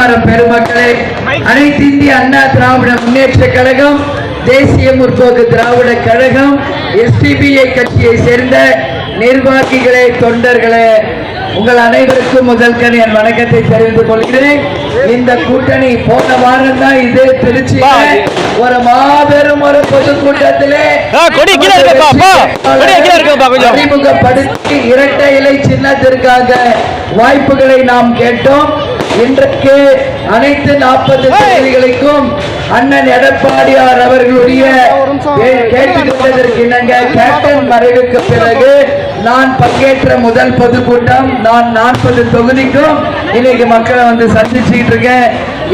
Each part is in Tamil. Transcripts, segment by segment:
வியாபார பெருமக்களே அனைத்து இந்திய அண்ணா திராவிட முன்னேற்ற கழகம் தேசிய முற்போக்கு திராவிட கழகம் எஸ்டிபிஐ கட்சியை சேர்ந்த நிர்வாகிகளே தொண்டர்களே உங்கள் அனைவருக்கும் முதல்கண் என் வணக்கத்தை தெரிவித்துக் கொள்கிறேன். இந்த கூட்டணி போன வாரம் தான் இதே திருச்சியில ஒரு மாபெரும் ஒரு பொதுக்கூட்டத்திலே. அறிமுகப்படுத்தி இரட்டை இலை சின்னத்திற்காக வாய்ப்புகளை நாம் கேட்டோம். இன்றைக்கு அனைத்து நாற்பது தொகுதிகளுக்கும் அண்ணன் எடப்பாடியார் அவர்களுடைய கேட்டுக்கொண்டதற்கு இணங்க கேப்டன் மறைவுக்கு பிறகு நான் பங்கேற்ற முதல் பொதுக்கூட்டம் நான் நாற்பது தொகுதிக்கும் இன்னைக்கு மக்களை வந்து சந்திச்சுட்டு இருக்கேன்.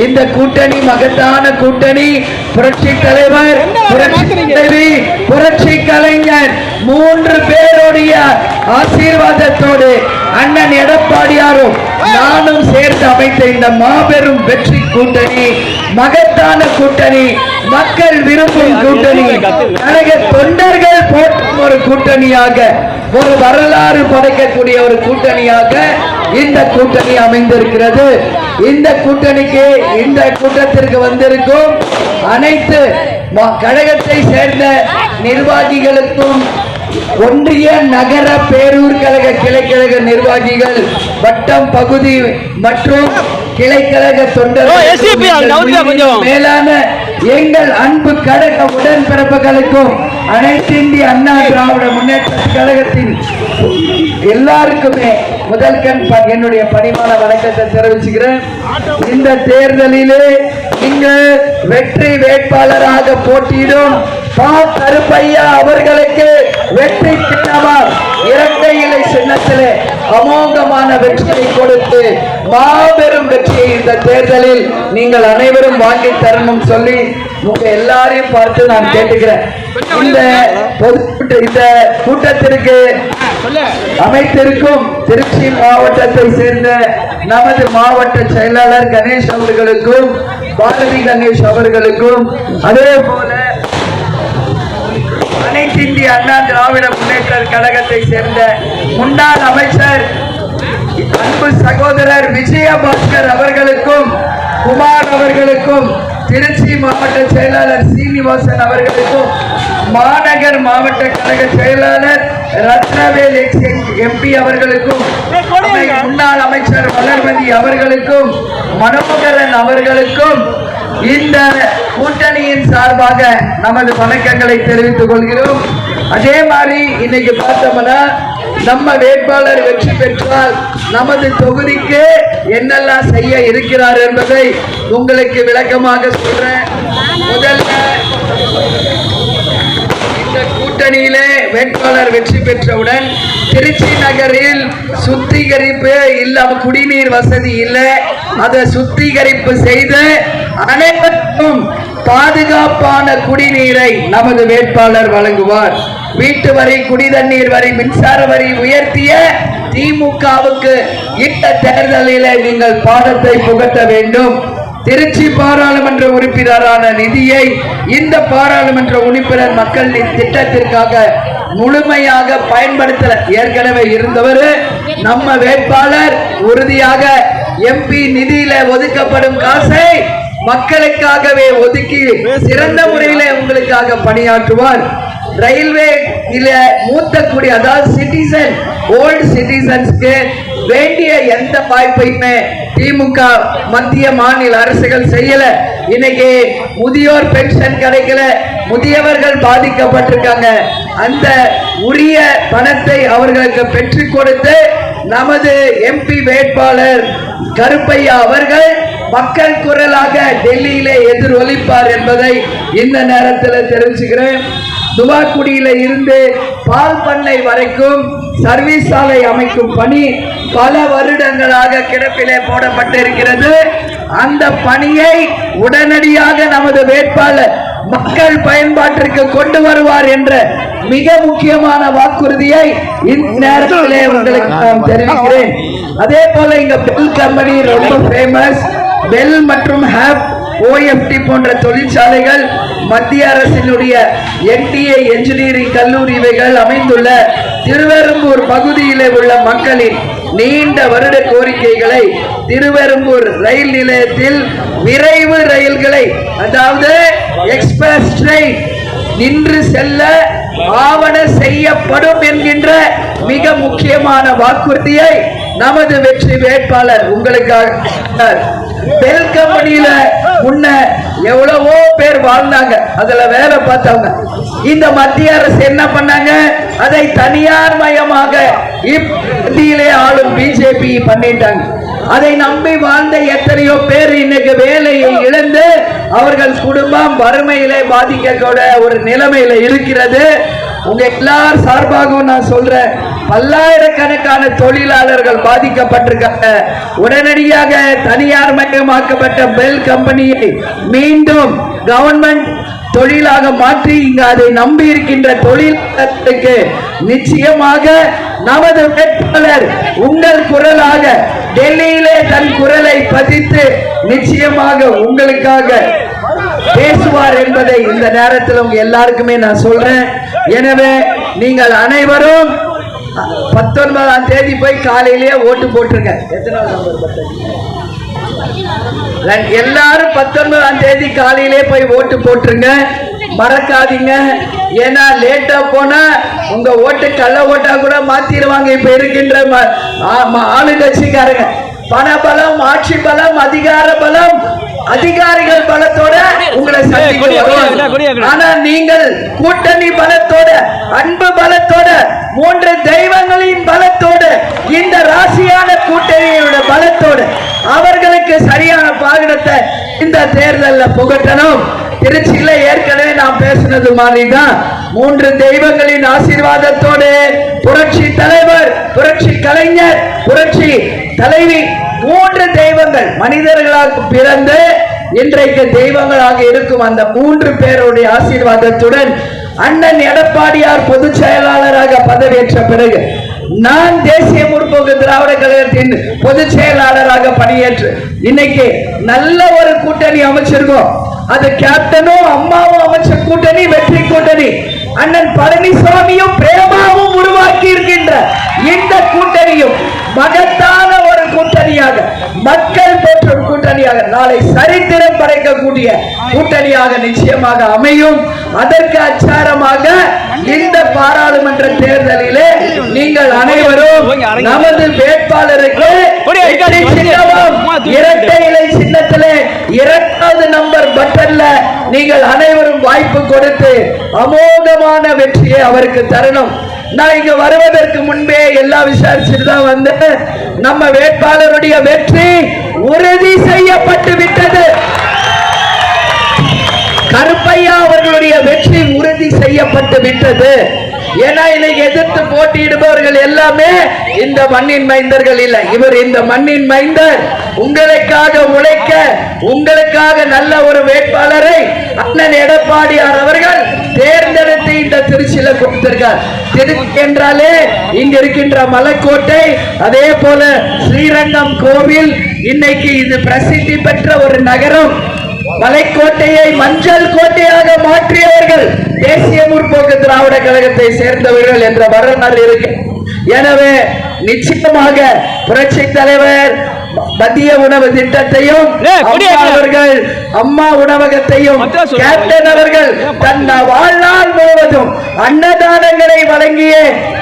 இந்த கூட்டணி மகத்தான கூட்டணி புரட்சி தலைவர் புரட்சி புரட்சி கலைஞர் மூன்று பேருடைய ஆசீர்வாதத்தோடு அண்ணன் எடப்பாடியாரும் நானும் சேர்ந்து அமைத்த இந்த மாபெரும் வெற்றி கூட்டணி மகத்தான கூட்டணி மக்கள் விரும்பும் கூட்டணி கழக தொண்டர்கள் போற்றும் ஒரு கூட்டணியாக ஒரு வரலாறு படைக்கக்கூடிய ஒரு கூட்டணியாக இந்த கூட்டணி அமைந்திருக்கிறது. இந்த கூட்டணிக்கு இந்த கூட்டத்திற்கு வந்திருக்கும் அனைத்து கழகத்தை சேர்ந்த நிர்வாகிகளுக்கும் ஒன்றிய நகர பேரூர் கழக கிளைக்கழக நிர்வாகிகள் வட்டம் பகுதி மற்றும் கிளைக்கழக தொண்டர்கள். மேலான எங்கள் அன்பு கழக உடன்பிறப்புகளுக்கும் அனைத்து இந்திய அண்ணா திராவிட முன்னேற்ற கழகத்தின் எல்லாருக்குமே முதல் கண் என்னுடைய பணிவான வணக்கத்தை தெரிவிச்சுக்கிறேன் இந்த தேர்தலிலே நீங்கள் வெற்றி வேட்பாளராக போட்டியிடும் பா கருப்பையா அவர்களுக்கு வெற்றி சின்னமா இரட்டை இலை சின்னத்திலே அமோகமான வெற்றியை கொடுத்து மாபெரும் வெற்றியை இந்த தேர்தலில் நீங்கள் அனைவரும் வாங்கி தரணும் சொல்லி உங்க எல்லாரையும் பார்த்து நான் கேட்டுக்கிறேன். இந்த இந்த கூட்டத்திற்கு அமைத்திருக்கும் திருச்சி மாவட்டத்தை சேர்ந்த நமது மாவட்ட செயலாளர் கணேஷ் அவர்களுக்கும் பாரதி கணேஷ் அவர்களுக்கும் அதே போல அனைத்து இந்திய அண்ணா திராவிட முன்னேற்ற கழகத்தை சேர்ந்த முன்னாள் அமைச்சர் அன்பு சகோதரர் விஜயபாஸ்கர் அவர்களுக்கும் குமார் அவர்களுக்கும் திருச்சி மாவட்ட செயலாளர் சீனிவாசன் அவர்களுக்கும் மாநகர் மாவட்ட கழக செயலாளர் ரத்னவேல் எம்பி அவர்களுக்கும் முன்னாள் அமைச்சர் வளர்மதி அவர்களுக்கும் மனோகரன் அவர்களுக்கும் இந்த கூட்டணியின் சார்பாக நமது வணக்கங்களை தெரிவித்துக் கொள்கிறோம். அதே மாதிரி இன்னைக்கு பார்த்தோம்னா நம்ம வேட்பாளர் வெற்றி பெற்றால் நமது தொகுதிக்கு என்னெல்லாம் செய்ய இருக்கிறார் என்பதை உங்களுக்கு விளக்கமாக சொல்றேன். முதல்ல இந்த கூட்டணியிலே வேட்பாளர் வெற்றி பெற்றவுடன் திருச்சி நகரில் சுத்திகரிப்பு இல்லாம குடிநீர் வசதி இல்லை. அதை சுத்திகரிப்பு செய்து அனைவருக்கும் பாதுகாப்பான குடிநீரை நமது வேட்பாளர் வழங்குவார். வீட்டு வரி குடிதண்ணீர் வரி மின்சார வரி உயர்த்திய திமுகவுக்கு இந்த தேர்தலில் நீங்கள் பாடத்தை புகட்ட வேண்டும். திருச்சி பாராளுமன்ற உறுப்பினரான நிதியை இந்த பாராளுமன்ற உறுப்பினர் மக்கள் திட்டத்திற்காக முழுமையாக பயன்படுத்தல. ஏற்கனவே இருந்தவர் நம்ம வேட்பாளர் உறுதியாக எம்பி நிதியில ஒதுக்கப்படும் காசை மக்களுக்காகவே ஒதுக்கி சிறந்த முறையில உங்களுக்காக பணியாற்றுவார். ரயில்வே மூத்த குடி அதாவது சிட்டிசன் ஓல்டு சிட்டிசன்ஸ்க்கு வேண்டிய எந்த வாய்ப்பையுமே திமுக மத்திய மாநில அரசுகள் செய்யல. இன்னைக்கு முதியோர் பென்ஷன் கிடைக்கல. முதியவர்கள் பாதிக்கப்பட்டிருக்காங்க. அந்த உரிய பணத்தை அவர்களுக்கு பெற்று கொடுத்து நமது எம்பி வேட்பாளர் கருப்பையா அவர்கள் மக்கள் குரலாக டெல்லியிலே எதிரொலிப்பார் என்பதை இந்த நேரத்தில் தெரிவிச்சுக்கிறேன். துவாக்குடியில இருந்து பால் பண்ணை வரைக்கும் சர்வீஸ் சாலை அமைக்கும் பணி பல வருடங்களாக கிடப்பிலே போடப்பட்டிருக்கிறது. அந்த பணியை உடனடியாக நமது வேட்பாளர் மக்கள் பயன்பாட்டிற்கு கொண்டு வருவார் என்ற மிக முக்கியமான வாக்குறுதியை இந்நேரத்திலே உங்களுக்கு நான் தெரிவிக்கிறேன். அதே போல இங்க பெல் கம்பெனி ரொம்ப ஃபேமஸ் பெல் மற்றும் ஹேப் ஓஎஃப்டி போன்ற தொழிற்சாலைகள் மத்திய அரசினுடைய என்டிஏ என்ஜினியரிங் கல்லூரி இவைகள் அமைந்துள்ள திருவெரும்பூர் பகுதியிலே உள்ள மக்களின் நீண்ட வருட கோரிக்கைகளை திருவெரும்பூர் ரயில் நிலையத்தில் விரைவு ரயில்களை அதாவது எக்ஸ்பிரஸ் ட்ரெயின் நின்று செல்ல ஆவண செய்யப்படும் என்கின்ற மிக முக்கியமான வாக்குறுதியை நமது வெற்றி வேட்பாளர் உங்களுக்காக பெல் கம்பெனியில முன்ன எவ்வளவோ பேர் வாழ்ந்தாங்க. அதுல வேலை பார்த்தவங்க. இந்த மத்திய அரசு என்ன பண்ணாங்க? அதை தனியார் மயமாக இந்தியிலே ஆளும் பிஜேபி பண்ணிட்டாங்க. அதை நம்பி வாழ்ந்த எத்தனையோ பேர் இன்னைக்கு வேலையை இழந்து அவர்கள் குடும்பம் வறுமையிலே பாதிக்கக்கூட ஒரு நிலைமையில இருக்கிறது. உங்க எல்லார் சார்பாகவும் நான் சொல்றேன். பல்லாயிரக்கணக்கான தொழிலாளர்கள் பாதிக்கப்பட்டிருக்காங்க. உடனடியாக தனியார் மயமாக்கப்பட்ட பெல் கம்பெனியை மீண்டும் கவர்மெண்ட் தொழிலாக மாற்றி இங்கு அதை நம்பி இருக்கின்ற தொழிலாளர்களுக்கு நிச்சயமாக நமது வேட்பாளர் உங்கள் குரலாக டெல்லியிலே தன் குரலை பதித்து நிச்சயமாக உங்களுக்காக பேசுவார் என்பதை இந்த நேரத்தில் உங்க எல்லாருக்குமே நான் சொல்றேன். எனவே நீங்கள் அனைவரும் பத்தொன்பதாம் தேதி போய் காலையிலேயே ஓட்டு போட்டுருங்க எத்தனாவது நம்பர் பத்தொன்பது? எல்லாரும் பத்தொன்பதாம் தேதி காலையிலே போய் ஓட்டு போட்டுருங்க. மறக்காதீங்க. ஏன்னா லேட்டா போனா உங்க ஓட்டு கள்ள ஓட்டா கூட மாத்திடுவாங்க. இப்ப இருக்கின்ற ம- ஆ- ஆளுங்கட்சிக்காரங்க. பண பலம் ஆட்சி பலம் அதிகார பலம் அதிகாரிகள் பலத்தோட உங்களை சந்திக்க. ஆனா நீங்கள் கூட்டணி பலத்தோட அன்பு பலத்தோட மூன்று தெய்வங்களின் பலத்தோட இந்த ராசியான கூட்டணியோட பலத்தோட அவர்களுக்கு சரியான பாகனத்தை இந்த தேர்தல்ல புகட்டணும் திருச்சியில ஏற்கனவே நான் பேசினது மாதிரி தான் மூன்று தெய்வங்களின் ஆசீர்வாதத்தோடு புரட்சி தலைவர் புரட்சி கலைஞர் புரட்சி தலைவி மூன்று தெய்வங்கள் மனிதர்களாக பிறந்து இன்றைக்கு தெய்வங்களாக இருக்கும் அந்த மூன்று பேருடைய ஆசீர்வாதத்துடன் அண்ணன் எடப்பாடியார் பொதுச் செயலாளராக பதவியேற்ற பிறகு நான் தேசிய முற்போக்கு திராவிட கழகத்தின் பொதுச் செயலாளராக பணியேற்று இன்னைக்கு நல்ல ஒரு கூட்டணி அமைச்சிருக்கோம். அது கேப்டனும் அம்மாவும் அமைச்ச கூட்டணி வெற்றி கூட்டணி. அண்ணன் பழனிசாமியும் பிரேமாவும் உருவாக்கி இருக்கின்ற இந்த கூட்டணியும் மகத் ஒரு கூட்டணியாக மக்கள் போற்றும் கூட்டணியாக நாளை சரித்திரம் படைக்கக்கூடிய கூட்டணியாக நிச்சயமாக அமையும். அதற்கு அச்சாரமாக இந்த பாராளுமன்ற தேர்தலிலே நீங்கள் அனைவரும் நமது வேட்பாளருக்கு இரட்டை இலை சின்னத்திலே இரண்டாவது நம்பர் பட்டன்ல நீங்கள் அனைவரும் வாய்ப்பு கொடுத்து அமோகமான வெற்றியை அவருக்கு தரணும். நான் இங்க வருவதற்கு முன்பே எல்லா விசாரிச்சுட்டு தான் வந்து நம்ம வேட்பாளருடைய வெற்றி உறுதி செய்யப்பட்டு விட்டது. கருப்பையா அவர்களுடைய வெற்றி உறுதி செய்யப்பட்டு விட்டது. ஏன்னா இன்னைக்கு எதிர்த்து போட்டியிடுபவர்கள் எல்லாமே இந்த மண்ணின் மைந்தர்கள் இல்ல. இவர் இந்த மண்ணின் மைந்தர். உங்களுக்காக உழைக்க உங்களுக்காக நல்ல ஒரு வேட்பாளரை அண்ணன் எடப்பாடியார் அவர்கள் தேர்ந்தெடுத்து இந்த திருச்சியில கொடுத்திருக்கார். திருச்சி என்றாலே இங்க இருக்கின்ற மலைக்கோட்டை அதே போல ஸ்ரீரங்கம் கோவில் இன்னைக்கு இது பிரசித்தி பெற்ற ஒரு நகரம். மலைக்கோட்டையை மஞ்சள் கோட்டையாக மாற்றியவர்கள். தேசிய முற்போக்கு திராவிட கழகத்தை சேர்ந்தவர்கள் என்ற வரலாறு இருக்கு எனவே நிச்சயமாக புரட்சி தலைவர் மத்திய உணவு திட்டத்தையும். அவர்கள் அம்மா உணவகத்தையும். கேப்டன் அவர்கள் தன் வாழ்நாள் முழுவதும் அன்னதானங்களை வழங்கிய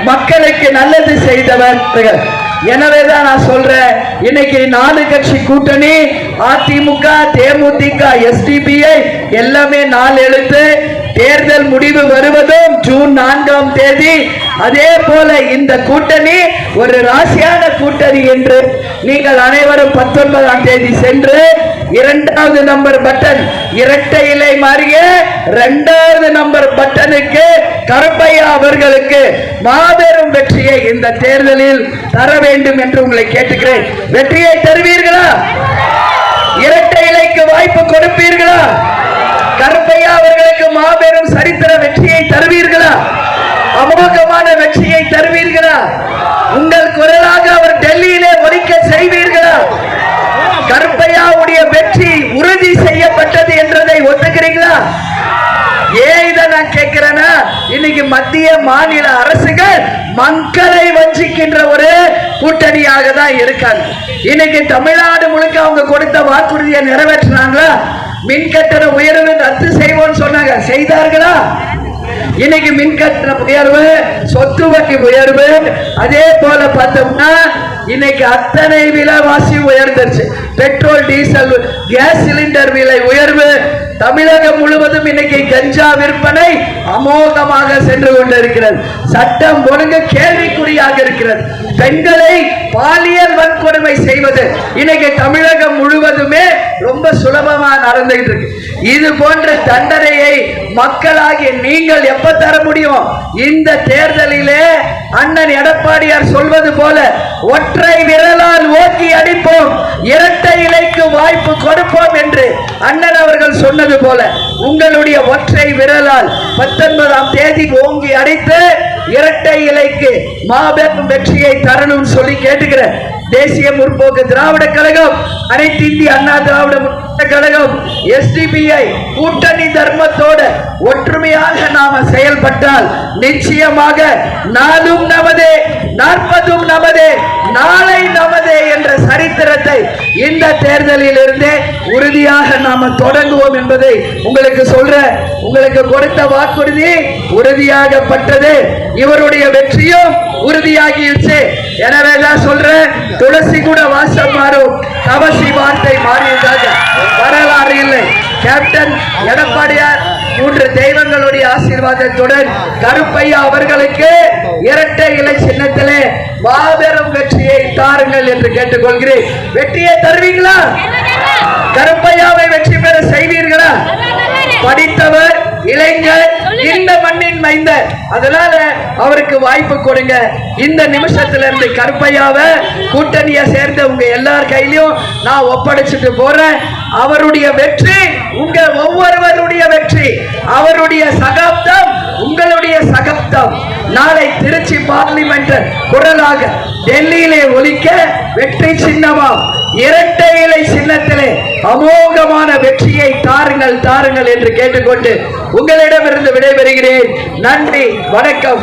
மக்களுக்கு நல்லது செய்தவர்கள் எனவேதான் நான் சொல்றேன் இன்னைக்கு நாலு கட்சி கூட்டணி அதிமுக தேமுதிக எஸ்டிபிஐ எல்லாமே நாலு எழுத்து தேர்தல் முடிவு வருவதும் ஜூன் நான்காம் தேதி. அதே போல இந்த கூட்டணி ஒரு ராசியான கூட்டணி என்று நீங்கள் அனைவரும் பத்தொன்பதாம் தேதி சென்று இரண்டாவது நம்பர் பட்டன் இரட்டை இலை மாறிய இரண்டாவது நம்பர் பட்டனுக்கு கருப்பையா அவர்களுக்கு மாபெரும் வெற்றியை இந்த தேர்தலில் தர வேண்டும் என்று உங்களை கேட்டுக்கிறேன். வெற்றியை தருவீர்களா? இரட்டை இலைக்கு வாய்ப்பு கொடுப்பீர்களா? கருப்பையா அவர்களுக்கு மாபெரும் சரித்திர வெற்றியை தருவீர்களா? அமோகமான வெற்றியை தருவீர்களா? உங்கள் குரலாக அவர் டெல்லியிலே ஒலிக்க செய்வீர்களா? கருப்பையாவுடைய வெற்றி உறுதி செய்யப்பட்டது என்றதை ஒத்துக்கிறீங்களா ஏன் இதை நான் கேட்கிறேன்னா இன்னைக்கு மத்திய மாநில அரசுகள் மக்களை வஞ்சிக்கின்ற ஒரு கூட்டணியாக தான் இருக்காங்க. இன்னைக்கு தமிழ்நாடு முழுக்க அவங்க கொடுத்த வாக்குறுதியை நிறைவேற்றினாங்களா? மின் கட்டண உயர்வு ரத்து செய்வோம்னு சொன்னாங்க. செய்தார்களா? இன்னைக்கு மின் கட்டண உயர்வு சொத்து வட்டி உயர்வு அதே போல பார்த்தோம்னா இன்னைக்கு அத்தனை விலைவாசி உயர்ந்துருச்சு. பெட்ரோல் டீசல் கேஸ் சிலிண்டர் விலை உயர்வு தமிழகம் முழுவதும் இன்னைக்கு கஞ்சா விற்பனை அமோகமாக சென்று கொண்டிருக்கிறது. சட்டம் ஒழுங்கு கேள்விக்குறியாக இருக்கிறது. பெண்களை பாலியல் வன்கொடுமை செய்வது இன்னைக்கு தமிழகம் முழுவதுமே ரொம்ப சுலபமா நடந்துகிட்டு இருக்கு. இது போன்ற தண்டனையை மக்களாகிய நீங்கள் எப்ப தர முடியும்? இந்த தேர்தலிலே அண்ணன் எடப்பாடியார் சொல்வது போல ஒற்றை விரலால் ஓக்கி அடிப்போம் இரட்டை இலைக்கு வாய்ப்பு கொடுப்போம் என்று அண்ணன் அவர்கள் சொன்னது போல உங்களுடைய ஒற்றை விரலால் பத்தொன்பதாம் தேதி ஓங்கி அடித்து இரட்டை இலைக்கு மாபெரும் வெற்றியை தரணும்னு சொல்லி கேட்டுக்கிறேன். தேசிய முற்போக்கு திராவிட கழகம் அனைத்து இந்திய அண்ணா திராவிட முன்னேற்ற கழகம் எஸ்டிபிஐ கூட்டணி தர்மத்தோட ஒற்றுமையாக நாம செயல்பட்டால் நிச்சயமாக நாளும் நமதே நாற்பதும் நமதே நாளை நமதே என்ற சரித்திரத்தை இந்த தேர்தலில் இருந்தே உறுதியாக நாம தொடங்குவோம் என்பதை உங்களுக்கு சொல்ற உங்களுக்கு கொடுத்த வாக்குறுதி உறுதியாகப்பட்டது. இவருடைய வெற்றியும் உறுதியாகிடுச்சு எனவே தான் சொல்றேன் துளசி கூட வாசம் மாறும். தவசி வார்த்தை மாறியதாக வரலாறு இல்லை. கேப்டன் எடப்பாடியார் மூன்று தெய்வங்களுடைய ஆசீர்வாதத்துடன் கருப்பையா அவர்களுக்கு இரட்டை இலை சின்னத்திலே மாபெரும் வெற்றியை தாருங்கள் என்று கேட்டுக்கொள்கிறேன். வெற்றியை தருவீங்களா? கருப்பையாவை வெற்றி பெற செய்வீர்களா? படித்தவர் இளைஞர் இந்த மண்ணின் மைந்தர். அதனால அவருக்கு வாய்ப்பு கொடுங்க. இந்த நிமிஷத்துல இருந்து கருப்பையாவை கூட்டணியை சேர்ந்த உங்க எல்லார் கையிலையும் நான் ஒப்படைச்சிட்டு போறேன். அவருடைய வெற்றி உங்க ஒவ்வொருவருடைய வெற்றி அவருடைய சகாப்தம் உங்களுடைய சகாப்தம். நாளை திருச்சி பார்லிமெண்ட் குரலாக டெல்லியிலே ஒலிக்க வெற்றி சின்னமா? இரட்டை இலை சின்னத்திலே அமோகமான வெற்றியை தாருங்கள் தாருங்கள் என்று கேட்டுக்கொண்டு உங்களிடமிருந்து விடைபெறுகிறேன். நன்றி வணக்கம்.